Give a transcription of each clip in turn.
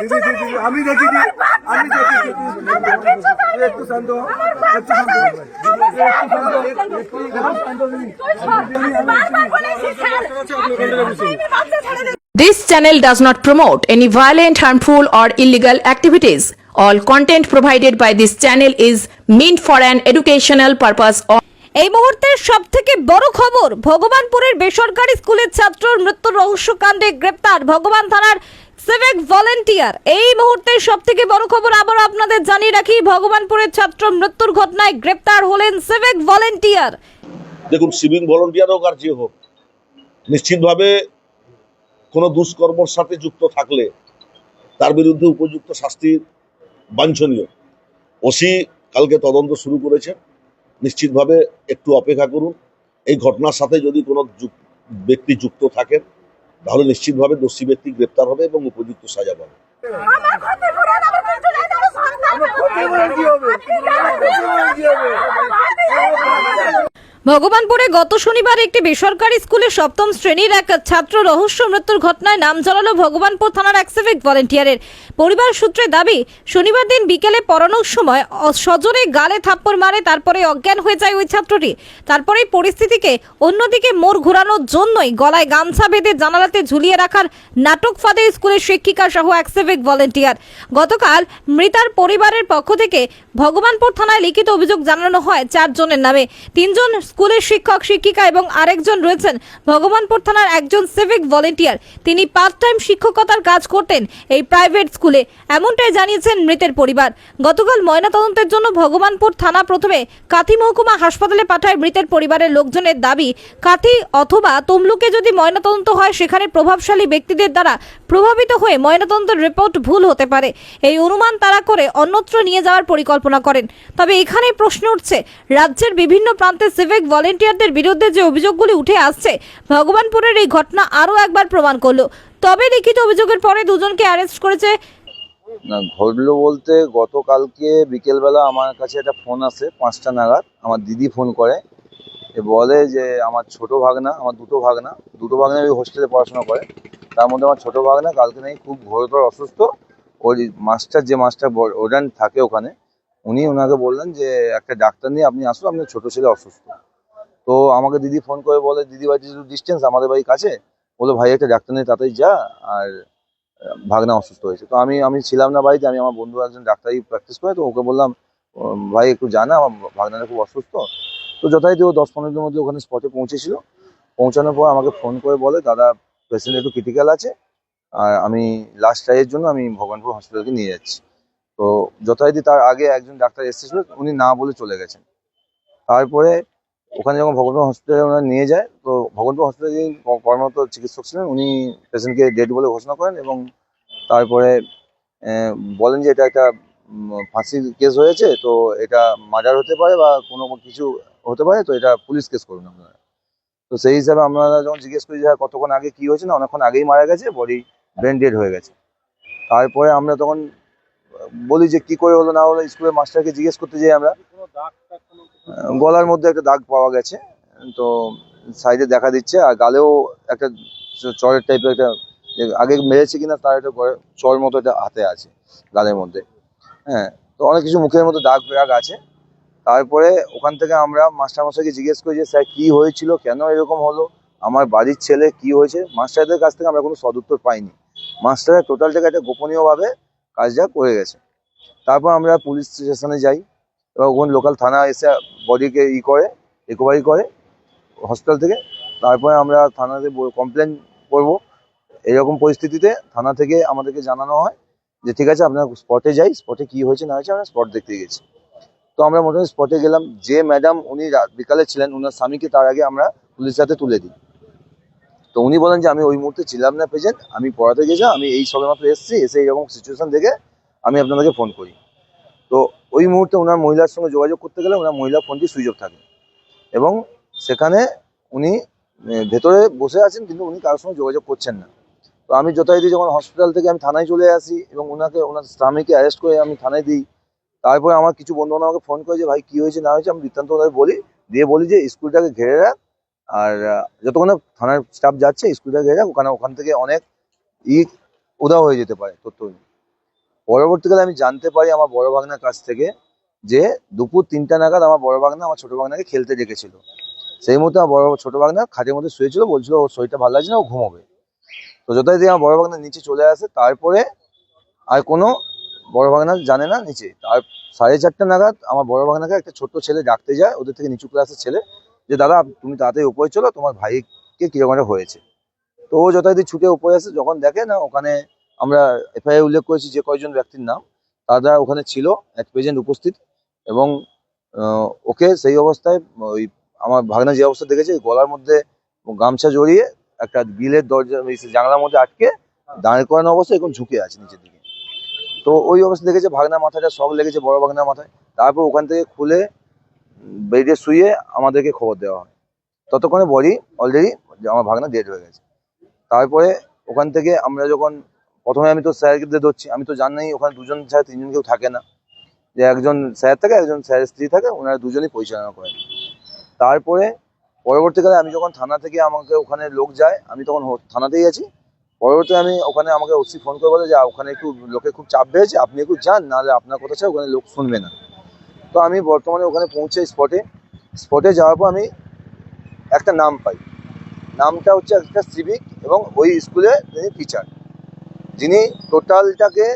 দিদি দিদি আমি দেখি আমি দেখি দি। একটু শান্ত একটু শান্ত দিদি। This channel does not promote any violent, harmful, or illegal activities. All content provided by this channel is meant for an educational purpose. এই মুহূর্তের সব থেকে বড় খবর ভগবানপুরের বেসরকারি স্কুলের ছাত্রর মৃত্যুর রহস্যকাণ্ডে গ্রেপ্তার ভগবান থানার সিভিক ভলেন্টিয়ার এই মুহূর্তের সব থেকে বড় খবর আবার আপনাদের জানিয়ে রাখি, ভগবানপুরের ছাত্র মৃত্যুর ঘটনায় গ্রেপ্তার হলেন সিভিক ভলেন্টিয়ার দেখুন সিভিক ভলেন্টিয়ার হোক আর যে হোক, নিশ্চিতভাবে কোনো দুষ্কর্মর সাথে যুক্ত থাকলে তার বিরুদ্ধে উপযুক্ত শাস্তি বাঞ্ছনীয়। ওসি কালকে তদন্ত শুরু করেছে। নিশ্চিতভাবে একটু অপেক্ষা করুন। এই ঘটনার সাথে যদি কোনো যুক- ব্যক্তি যুক্ত থাকেন তাহলে নিশ্চিতভাবে দোষী ব্যক্তি গ্রেপ্তার হবে এবং উপযুক্ত সাজা পাবে আমার ক্ষতি করে কি হবে? আমার ক্ষতি করে কি হবে? ভগবানপুরে গত শনিবার একটি বেসরকারি স্কুলে সপ্তম শ্রেণির এক ছাত্র রহস্য মৃত্যুর ঘটনায় নাম জড়ালো ভগবানপুর থানার এক সিভিক ভলেন্টিয়ারের পরিবার সূত্রে দাবি, শনিবার দিন বিকেলে পড়ানোর সময় সজোরে গালে থাপ্পড় মারে, তারপরে অজ্ঞান হয়ে যায় ওই ছাত্রটি। তারপরে পরিস্থিতিকে অন্যদিকে মোড় ঘোরানোর জন্যই গলায় গামছা বেঁধে জানালাতে ঝুলিয়ে রাখার নাটক ফাঁদে স্কুলের শিক্ষিকা সহ এক সিভিক ভলেন্টিয়ার গতকাল মৃতার পরিবারের পক্ষ থেকে ভগবানপুর থানায় লিখিত অভিযোগ জানানো হয়, চারজনের নামে। তিনজন স্কুলের শিক্ষক, শিক্ষিকা এবং আরেকজন রয়েছেন ভগবানপুর থানার একজন সিভিক ভলেন্টিয়ার তিনি পার্ট টাইম শিক্ষকতার কাজ করতেন এই প্রাইভেট স্কুলে এমনটাই জানিয়েছেন মৃতের পরিবার। গতকাল ময়নাতদন্তের জন্য ভগবানপুর থানা প্রথমে কাথি মহকুমা হাসপাতালে পাঠায় মৃতের পরিবারের লোকজনের দাবি, কাথি অথবা তমলুকে যদি ময়নাতদন্ত হয়, সেখানে প্রভাবশালী ব্যক্তিদের দ্বারা প্রভাবিত হয়ে ময়নাতদন্তের রিপোর্ট ভুল হতে পারে। এই অনুমান তারা করে অন্যত্র নিয়ে যাওয়ার পরিকল্পনা করেন। তবে এখানে প্রশ্ন উঠছে, রাজ্যের বিভিন্ন প্রান্তে সিভিক ভলেন্টিয়ারদের বিরুদ্ধে যে অভিযোগগুলি উঠে আসছে, ভগবানপুরের এই ঘটনা আরও একবার প্রমাণ করল। তবে লিখিত অভিযোগের পরে দুজনকে অ্যারেস্ট করেছে। না, ঘটলো বলতে গতকালকে বিকেলবেলা আমার কাছে একটা ফোন আসে, পাঁচটা নাগাদ। আমার দিদি ফোন করে বলে যে আমার ছোট ভাগনা, আমার দুটো ভাগনা দুটো ভাগনা ওই হোস্টেলে পড়াশোনা করে। তার মধ্যে আমার ছোট ভাগনা কালকে নাকি খুব ঘোরতর অসুস্থ। ওই মাস্টার, যে মাস্টার ওডান থাকে ওখানে উনি ওনাকে বললেন যে, একটা ডাক্তার নিয়ে আপনি আসুন, আপনার ছোট ছেলে অসুস্থ। তো আমাকে দিদি ফোন করে বলে, দিদি বাড়ি একটু ডিস্টেন্স আমাদের বাড়ি কাছে? বলে ভাই, একটা ডাক্তার নিয়ে তাড়াতাড়ি যা, আর ভাগনা অসুস্থ হয়েছে। তো আমি আমি ছিলাম না বাড়িতে, আমি আমার বন্ধু একজন ডাক্তারি প্র্যাকটিস করে, তো ওকে বললাম ভাই, একটু জানা আমার ভাগনাটা খুব অসুস্থ। তো যথারীতি ও দশ পনেরো দিনের মধ্যে ওখানে স্পটে পৌঁছেছিল। পৌঁছানোর পর আমাকে ফোন করে বলে, দাদা পেশেন্ট একটু ক্রিটিক্যাল আছে, আর আমি লাস্ট ট্রাইয়ের জন্য আমি ভগবানপুর হসপিটালকে নিয়ে যাচ্ছি। তো যথারীতি তার আগে একজন ডাক্তার এসেছিল উনি না বলে চলে গেছেন। তারপরে ওখানে যখন ভগবানপুর হসপিটালে ওনারা নিয়ে যায় তো ভগবানপুর হসপিটালে যিনি কর্মরত চিকিৎসক ছিলেন উনি পেশেন্টকে ডেড বলে ঘোষণা করেন এবং তারপরে বলেন যে এটা একটা ফাঁসির কেস হয়েছে তো এটা মার্ডার হতে পারে বা কোনো কিছু হতে পারে তো এটা পুলিশ কেস করুন আপনারা। তো সেই হিসাবে আমরা যখন জিজ্ঞেস করি যে হ্যাঁ, কতক্ষণ আগে কি হয়েছে? না অনেকক্ষণ আগেই মারা গেছে বডি ব্রেন ডেড হয়ে গেছে। তারপরে আমরা তখন বলি যে কি করে হলো না হলো স্কুলের মাস্টারকে জিজ্ঞেস করতে যাই আমরা। গলার মধ্যে একটা দাগ পাওয়া গেছে, তো সাইডে দেখা দিচ্ছে, আর গালেও একটা চরের টাইপের একটা আগে মেরেছে কিনা তার একটা চর মতো একটা হাতে আছে গালের মধ্যে। হ্যাঁ তো অনেক কিছু মুখের মতো দাগ ফেরাগ আছে। তারপরে ওখান থেকে আমরা মাস্টারমশাইকে জিজ্ঞেস করি যে, স্যার, কি হয়েছিল? কেন এরকম হলো? আমার বাড়ির ছেলে কি হয়েছে? মাস্টারদের কাছ থেকে আমরা কোনো সদুত্তর পাইনি। মাস্টাররা টোটালটাকে একটা গোপনীয়ভাবে কাজটা করে গেছে। তারপর আমরা পুলিশ স্টেশনে যাই এবং ওখানে লোকাল থানা এসে বডিকে ই করে রিকভারি করে হসপিটাল থেকে। তারপরে আমরা থানাতে কমপ্লেন করব। এরকম পরিস্থিতিতে থানা থেকে আমাদেরকে জানানো হয় যে, ঠিক আছে, আপনার স্পটে যাই স্পটে কি হয়েছে, না হয়েছে, আমরা স্পট দেখতে গেছি। তো আমরা মোটামুটি স্পটে গেলাম। যে ম্যাডাম উনি বিকালে ছিলেন ওনার স্বামীকে তার আগে আমরা পুলিশের হাতে তুলে দিই। তো উনি বলেন যে, আমি ওই মুহূর্তে ছিলাম না, প্রেজেন্ট। আমি পড়াতে গেছিলাম আমি এই সবে মাত্র এসেছি, এসে এইরকম সিচুয়েশন দেখে আমি আপনাদেরকে ফোন করি। তো ওই মুহূর্তে ওনার মহিলার সঙ্গে যোগাযোগ করতে গেলে ওনার মহিলা ফোনটি সুইচ অফ থাকে। এবং সেখানে উনি ভেতরে বসে আছেন, কিন্তু উনি কারোর সঙ্গে যোগাযোগ করছেন না। তো আমি যথারীতি যখন হসপিটাল থেকে আমি থানায় চলে আসি এবং ওনাকে ওনার স্বামীকে অ্যারেস্ট করে আমি থানায় দিই, তারপরে আমার কিছু বন্ধু আমাকে ফোন করে যে, ভাই, কী হয়েছে, না হয়েছে? আমি বৃত্তান্ত ওনাদের বলি, দিয়ে বলি যে, স্কুলটাকে ঘিরে রাখ আর যতক্ষণ থানার স্টাফ যাচ্ছে স্কুলটাকে ঘিরে রাখ ওখানে ওখান থেকে অনেক ইট উধাও হয়ে যেতে পারে তথ্য পরবর্তীকালে আমি জানতে পারি আমার বড় ভাগনার কাছ থেকে যে দুপুর তিনটা নাগাদ আমার বড় ভাগনা আমার ছোট ভাগনাকে খেলতে ডেকেছিল। সেই মুহূর্তে আমার বড় ছোট ভাগনা খাটের মধ্যে শুয়েছিল, বলছিল ওর শরীরটা ভালো লাগছে না, ও ঘুমোবে। তো যথারীতি আমার বড় ভাগনা নিচে চলে আসে, তারপরে আর কোনো বড় ভাগনা জানে না নিচে। তার সাড়ে চারটা নাগাদ আমার বড় ভাগনাকে একটা ছোট্ট ছেলে ডাকতে যায়, ওদের থেকে নিচু ক্লাসের ছেলে। যে, দাদা, তুমি তাড়াতাড়ি উপরে চলো, তোমার ভাইকে কীরকম একটা হয়েছে। তো ও যথারীতি ছুটে উপরে আসে, যখন দেখে না, ওখানে আমরা এফআইআর উল্লেখ করেছি যে কয়জন ব্যক্তির নাম, তারা ওখানে ছিল, এক প্রেজেন্ট উপস্থিত এবং ওকে সেই অবস্থায়, ওই আমার ভাগনা যে অবস্থা দেখেছে গলার মধ্যে গামছা জড়িয়ে একটা গিলের দরজা জানলার মধ্যে আটকে দাঁড় করানো অবস্থায় এখন ঝুঁকে আছে নিচের দিকে। তো ওই অবস্থা দেখেছে ভাগনা মাথাটা শখ লেগেছে, বড় ভাগনা মাথায়। তারপর ওখান থেকে খুলে বেডে শুয়ে আমাদেরকে খবর দেওয়া হয়। ততক্ষণে বডি অলরেডি আমার ভাগনা ডেড হয়ে গেছে। তারপরে ওখান থেকে আমরা যখন, প্রথমে আমি তো স্যারকে ধরছি, আমি তো জানি ওখানে দুজন ছাড়া তিনজন কেউ থাকে না। যে একজন স্যার থাকে, একজন স্যারের স্ত্রী থাকে, ওনারা দুজনই পরিচালনা করেন। তারপরে পরবর্তীকালে আমি যখন থানা থেকে আমাকে ওখানে লোক যায়, আমি তখন থানাতেই আছি। পরবর্তী আমি ওখানে আমাকে ওসি ফোন করে বলে যে ওখানে একটু লোকে খুব চাপ বেড়েছে, আপনি একটু যান, নাহলে আপনার কথা ছাড়া ওখানে লোক শুনবে না। তো আমি বর্তমানে ওখানে পৌঁছে স্পটে স্পটে যাওয়ার পর আমি একটা নাম পাই। নামটা হচ্ছে একটা সিভিক এবং ওই স্কুলে তিনি টিচার যিনি টোটালটাকে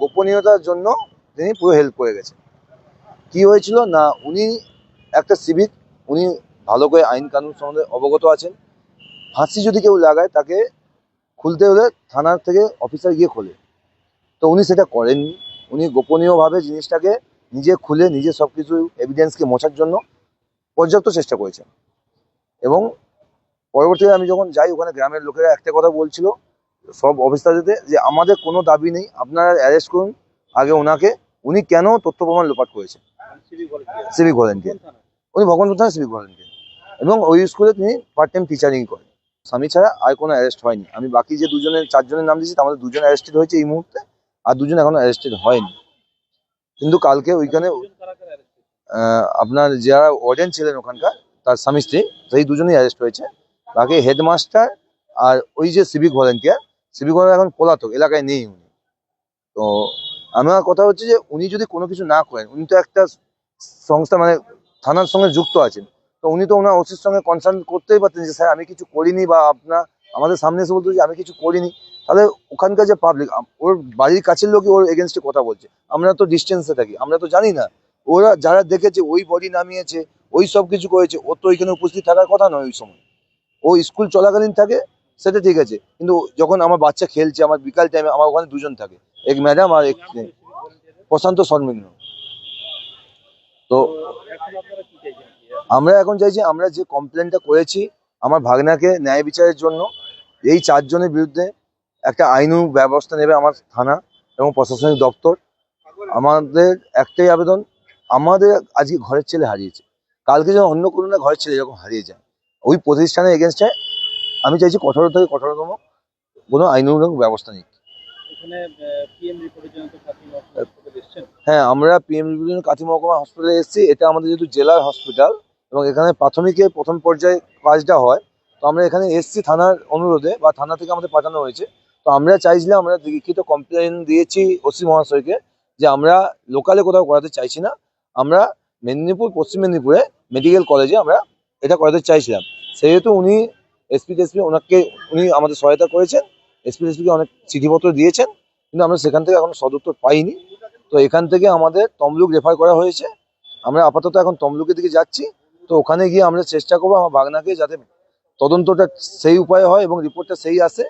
গোপনীয়তার জন্য তিনি পুরো হেল্প করে গেছেন। কি হয়েছিল না, উনি একটা সিভিক উনি ভালো করে আইন কানুন সম্বন্ধে অবগত আছেন। ফাঁসি যদি কেউ লাগায়, তাকে খুলতে হলে থানার থেকে অফিসার গিয়ে খোলে। তো উনি সেটা করেননি। উনি গোপনীয়ভাবে জিনিসটাকে নিজে খুলে নিজে সব কিছু এভিডেন্সকে মোছার জন্য পর্যাপ্ত চেষ্টা করেছেন। এবং পরবর্তীতে আমি যখন যাই, ওখানে গ্রামের লোকেরা একটা কথা বলছিল সব অফিসারদের যে আমাদের কোনো দাবি নেই, আপনারা অ্যারেস্ট করুন। আগে ওনাকে, উনি কেন তথ্য প্রমাণ লোপাট করেছেন? সিভিক ভলেন্টিয়ার উনি ভগবানপুর থানায় সিভিক ভলেন্টিয়ার এবং ওই স্কুলে তিনি পার্ট টাইম টিচারিং করেন। স্বামী ছাড়া আর কোনো অ্যারেস্ট হয়নি। আমি বাকি যে দুজনের, চারজনের নাম দিয়েছি, তার মধ্যে দুজন অ্যারেস্টেড হয়েছে এই মুহূর্তে, আর দুজন এখনও অ্যারেস্টেড হয়নি। কিন্তু কালকে ওইখানে আপনার যারা ওয়ার্ডেন ছিলেন ওখানকার, তার স্বামী স্ত্রী, সেই দুজনেই অ্যারেস্ট হয়েছে। বাকি হেডমাস্টার আর ওই যে সিভিক ভলেন্টিয়ার সিভিক ভলেন্টিয়ার এখন পলাতক, এলাকায় নেই উনি। তো আমার কথা হচ্ছে যে উনি যদি কোনো কিছু না করেন, উনি তো একটা সংস্থা মানে থানার সঙ্গে যুক্ত আছেন, তো উনি তো ওনার ওসির সঙ্গে কনসার্ন করতেই পারতেন যে, স্যার, আমি কিছু করিনি বা আপনার, আমাদের সামনে এসে বলতো যে, আমি কিছু করিনি। তাহলে ওখানকার যে পাবলিক ওর বাড়ির কাছের লোকই ওর এগেনস্টে কথা বলছে। আমরা তো ডিস্টেন্সে থাকি, আমরা তো জানি না। ওরা যারা দেখেছে, ওই বডি নামিয়েছে, ওই সব কিছু করেছে ও তো ওইখানে উপস্থিত থাকার কথা নয় ওই সময়। ও স্কুল চলাকালীন থাকে, সেটা ঠিক আছে। কিন্তু যখন আমার বাচ্চা খেলছে, আমার বিকাল টাইমে আমার ওখানে দুজন থাকে, এক ম্যাডাম আর এক প্রশান্ত সন্মিগ্ন তো আমরা এখন চাইছি, আমরা যে কমপ্লেনটা করেছি, আমার ভাগনাকে ন্যায় বিচারের জন্য, এই চারজনের বিরুদ্ধে একটা আইনু ব্যবস্থা নেবে আমার থানা এবং প্রশাসনিক দপ্তর। আমাদের একটাই আবেদন আমাদের আজকে ঘরের ছেলে হারিয়েছে। কালকে যখন অন্য কোনো না ঘরের ছেলে যখন হারিয়ে যায়। ওই প্রতিষ্ঠানের এগেনস্টে আমি চাইছি কঠোর থেকে কঠোরতম কোনো আইনুক ব্যবস্থা নিক। এসছেন? হ্যাঁ আমরা পিএম কাতি মহকুমা হসপিটালে এসেছি। এটা আমাদের যেহেতু জেলার হসপিটাল এবং এখানে প্রাথমিকে প্রথম পর্যায়ে কাজটা হয় তো আমরা এখানে এসছি থানার অনুরোধে বা থানা থেকে আমাদের পাঠানো হয়েছে। তো আমরা চাইছিলাম, আমরা লিখিত কমপ্লেন দিয়েছি ওসি মহাশয়কে যে আমরা লোকালে কোথাও করাতে চাইছি না। আমরা মেদিনীপুর, পশ্চিম মেদিনীপুরে মেডিকেল কলেজে আমরা এটা করাতে চাইছিলাম। সেহেতু উনি এসপি টেসপি ওনাকে, উনি আমাদের সহায়তা করেছেন। এসপি টেসপিকে অনেক চিঠিপত্র দিয়েছেন, কিন্তু আমরা সেখান থেকে এখনও সদুত্তর পাইনি। তো এখান থেকে আমাদের তমলুক রেফার করা হয়েছে। আমরা আপাতত এখন তমলুকের দিকে যাচ্ছি। তো ওখানে গিয়ে আমরা চেষ্টা করব আমার বাগনাকে যাতে তদন্তটা সেই উপায়ে হয় এবং রিপোর্টটা সেই আসে।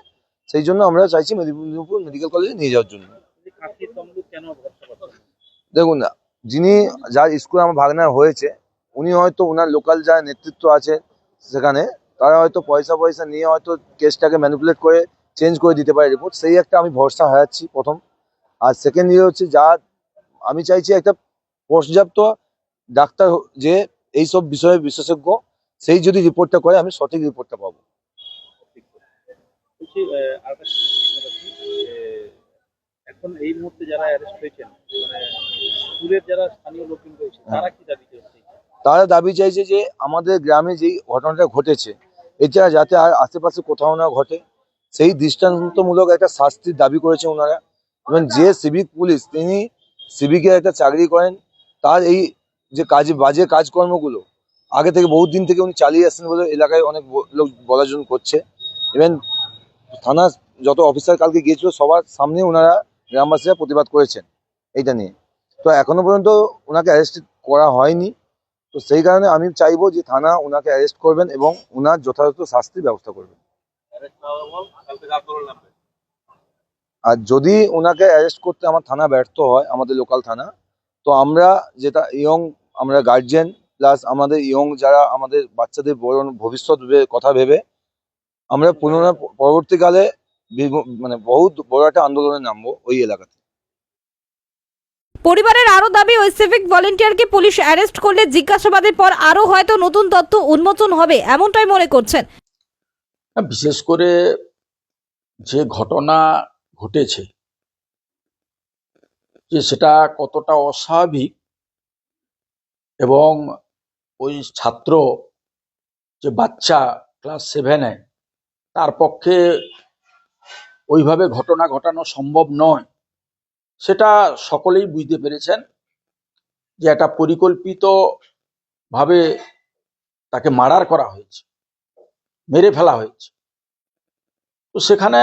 সেই জন্য আমরা চাইছি মেদিনীপুর মেডিকেল কলেজে নিয়ে যাওয়ার জন্য। যে দেখুন না যিনি যার স্কুল আমার ভাগনার হয়েছে, উনি হয়তো ওনার লোকাল যারা নেতৃত্ব আছে সেখানে, তারা হয়তো পয়সা পয়সা নিয়ে হয়তো কেসটাকে ম্যানিপুলেট করে চেঞ্জ করে দিতে পারে রিপোর্ট সেই একটা আমি ভরসা হারাচ্ছি প্রথম। আর সেকেন্ড ইয়ে হচ্ছে যা আমি চাইছি একটা পর্যাপ্ত ডাক্তার যে এইসব বিষয়ে বিশেষজ্ঞ, সেই যদি রিপোর্টটা করে, আমি সঠিক রিপোর্টটা পাবো। বলছি আরেকটা প্রশ্ন রাখি, যে এখন এই মুহূর্তে যারা অ্যারেস্ট হয়েছেন মানে স্কুলের যারা স্থানীয় লোকজন রয়েছে তারা কি দাবি করছে? তারা দাবি চাইছে যে আমাদের গ্রামে যেই ঘটনাটা ঘটেছে এটা যাতে আর আশেপাশে কোথাও না ঘটে সেই দৃষ্টান্তমূলক একটা শাস্তির দাবি করেছে ওনারা। এবং যে সিভিক পুলিশ তিনি সিভিকে একটা চাকরি করেন তার এই যে কাজ বাজে কাজকর্মগুলো আগে থেকে বহুত দিন থেকে উনি চালিয়ে আসছেন বলে এলাকায় অনেক লোক বলাজন করছে। ইভেন থানা যত অফিসার কালকে গিয়েছিল, সবার সামনে ওনারা গ্রামবাসীরা প্রতিবাদ করেছেন এইটা নিয়ে। তো এখনও পর্যন্ত ওনাকে অ্যারেস্ট করা হয়নি। তো সেই কারণে আমি চাইব যে থানা ওনাকে অ্যারেস্ট করবেন এবং ওনার যথাযথ শাস্তির ব্যবস্থা করবেন। আর যদি ওনাকে অ্যারেস্ট করতে আমার থানা ব্যর্থ হয়, আমাদের লোকাল থানা, তো আমরা যেটা ইয়ং আমরা গার্জিয়ান প্লাস আমাদের ইয়ং যারা আমাদের বাচ্চাদের ভবিষ্যৎ কথা ভেবে আমরা পুনরায় পরবর্তীকালে মানে বহুত বড় একটা আন্দোলনে নামবো ওই এলাকাতে। পরিবারের আরও দাবি ওই সিভিক ভলেন্টিয়ারকে পুলিশ অ্যারেস্ট করলে জিজ্ঞাসাবাদের পর আরও হয়তো নতুন তথ্য উন্মোচন হবে এমনটাই মনে করছেন। বিশেষ করে যে ঘটনা ঘটেছে যে সেটা কতটা অস্বাভাবিক এবং ওই ছাত্র যে বাচ্চা ক্লাস সেভেনে তার পক্ষে ওইভাবে ঘটনা ঘটানো সম্ভব নয়। সেটা সকলেই বুঝতে পেরেছেন যে একটা পরিকল্পিত ভাবে তাকে মার্ডার করা হয়েছে, মেরে ফেলা হয়েছে। তো সেখানে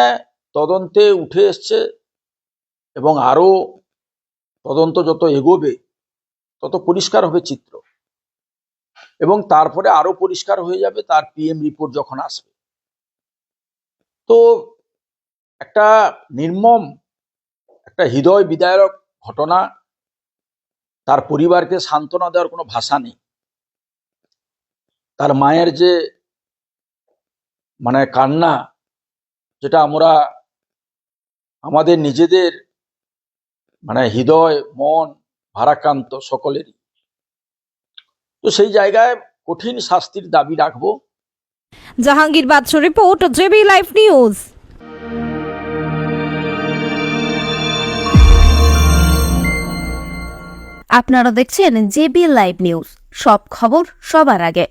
তদন্তে উঠে এসছে এবং আরও তদন্ত যত এগোবে, তত পরিষ্কার হবে চিত্র। এবং তারপরে আরও পরিষ্কার হয়ে যাবে তার পিএম রিপোর্ট যখন আসবে। তো একটা নির্মম, একটা হৃদয় বিদায়ক ঘটনা তার পরিবারকে সান্ত্বনা দেওয়ার কোনো ভাষা নেই। তার মায়ের যে মানে কান্না, যেটা আমরা আমাদের নিজেদের মানে হৃদয়, মন ভারাক্রান্ত সকলেরই। তো সেই জায়গায় কঠিন শাস্তির দাবি রাখব। Jahangir Badsha report JB live news. আপনারা দেখছেন জেবি লাইভ নিউজ। সব খবর সবার আগে।